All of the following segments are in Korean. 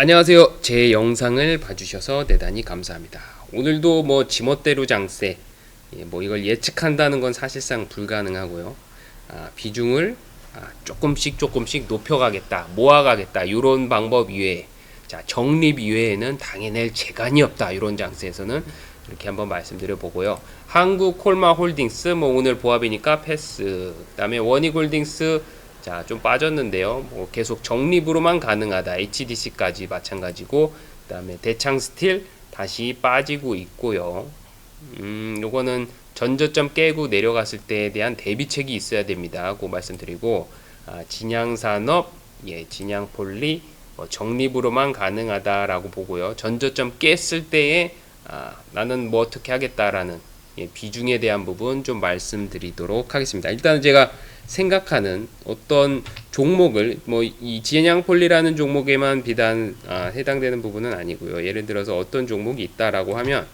안녕하세요. 제 영상을 봐주셔서 대단히 감사합니다. 오늘도 뭐 지멋대로 장세, 예, 뭐 이걸 예측한다는 건 사실상 불가능하고요. 아, 비중을 아, 조금씩 조금씩 높여가겠다, 모아가겠다 이런 방법 이외에, 자 정립 이외에는 당해낼 재간이 없다 이런 장세에서는 이렇게 한번 말씀드려 보고요. 한국 콜마 홀딩스 뭐 오늘 보합이니까 패스. 그다음에 원익 홀딩스 자, 좀 빠졌는데요. 뭐 계속 적립으로만 가능하다. HDC까지 마찬가지고 그 다음에 대창 스틸 다시 빠지고 있고요. 음, 요거는 전저점 깨고 내려갔을 때에 대한 대비책이 있어야 됩니다. 고 말씀드리고 아, 진양산업, 예, 진양폴리 뭐 적립으로만 가능하다라고 보고요. 전저점 깼을 때에 아, 나는 뭐 어떻게 하겠다라는 예, 비중에 대한 부분 좀 말씀드리도록 하겠습니다. 일단은 제가 생각하는 어떤 종목을 뭐 이 진양폴리라는 종목에만 비단 아, 해당되는 부분은 아니고요. 예를 들어서 어떤 종목이 있다라고 하면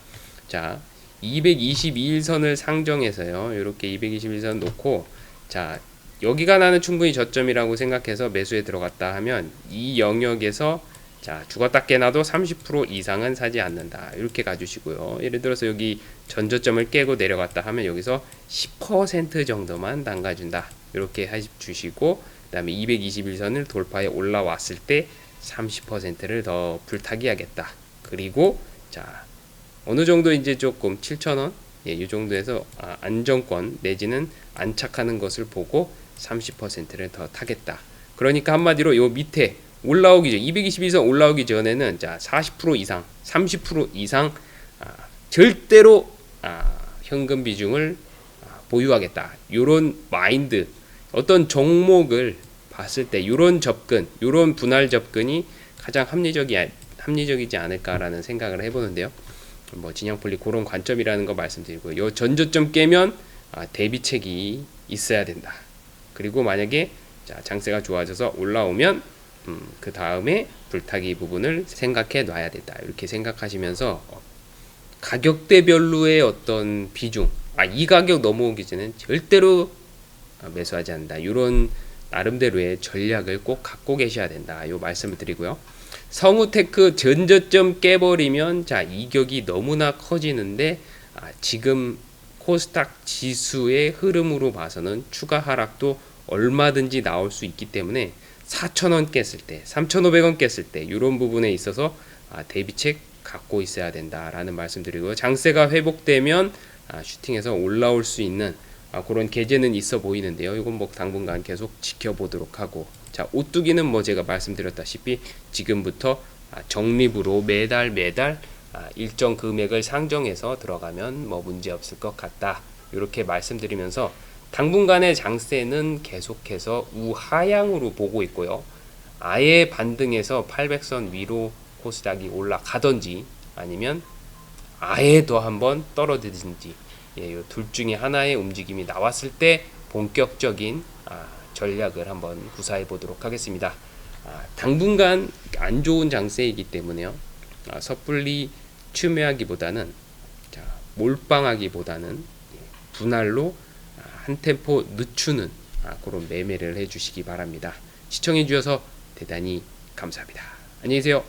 자 222일선을 상정해서요. 이렇게 221선 놓고 자 여기가 나는 충분히 저점이라고 생각해서 매수에 들어갔다 하면 이 영역에서 자 죽었다 깨나도 30% 이상은 사지 않는다 이렇게 가주시고요 예를 들어서 여기 전저점을 깨고 내려갔다 하면 여기서 10% 정도만 담가준다 이렇게 해주시고 그 다음에 221선을 돌파해 올라왔을 때 30%를 더 불타기 하겠다. 그리고 자 어느 정도 이제 조금 7,000원? 예, 이 정도에서 아, 안정권 내지는 안착하는 것을 보고 30%를 더 타겠다. 그러니까 한마디로 요 밑에 올라오기 전 222선 올라오기 전에는 자 40% 이상, 30% 이상 아, 절대로 아, 현금 비중을 아, 보유하겠다. 요런 마인드 어떤 종목을 봤을 때 요런 접근, 요런 분할 접근이 가장 합리적이 합리적이지 않을까라는 생각을 해보는데요. 뭐 진양폴리 그런 관점이라는 거 말씀드리고 요 전저점 깨면 아, 대비책이 있어야 된다. 그리고 만약에 자, 장세가 좋아져서 올라오면 음, 그 다음에 불타기 부분을 생각해 놔야 된다. 이렇게 생각하시면서 어, 가격대별로의 어떤 비중, 아, 이 가격 넘어오기 전엔 절대로 아, 매수하지 않는다. 이런 나름대로의 전략을 꼭 갖고 계셔야 된다. 요 말씀을 드리고요. 성우테크 전저점 깨버리면 자 이격이 너무나 커지는데 아, 지금 코스닥 지수의 흐름으로 봐서는 추가 하락도 얼마든지 나올 수 있기 때문에 4,000원 깼을 때, 3,500원 깼을 때 이런 부분에 있어서 아, 대비책 갖고 있어야 된다라는 말씀드리고요. 장세가 회복되면 아, 슈팅에서 올라올 수 있는 아, 그런 계제는 있어 보이는데요. 이건 뭐 당분간 계속 지켜보도록 하고 자 오뚜기는 뭐 제가 말씀드렸다시피 지금부터 아, 적립으로 매달 매달 아, 일정 금액을 상정해서 들어가면 뭐 문제 없을 것 같다. 이렇게 말씀드리면서 당분간의 장세는 계속해서 우하향으로 보고 있고요. 아예 반등해서 800선 위로 코스닥이 올라가든지 아니면 아예 더 한번 떨어지든지 예, 둘 중에 하나의 움직임이 나왔을 때 본격적인 아, 전략을 한번 구사해 보도록 하겠습니다. 아, 당분간 안 좋은 장세이기 때문에요. 아, 섣불리 추매하기보다는 자, 몰빵하기보다는 예, 분할로 아, 한 템포 늦추는 아, 그런 매매를 해주시기 바랍니다. 시청해 주셔서 대단히 감사합니다. 안녕히 계세요.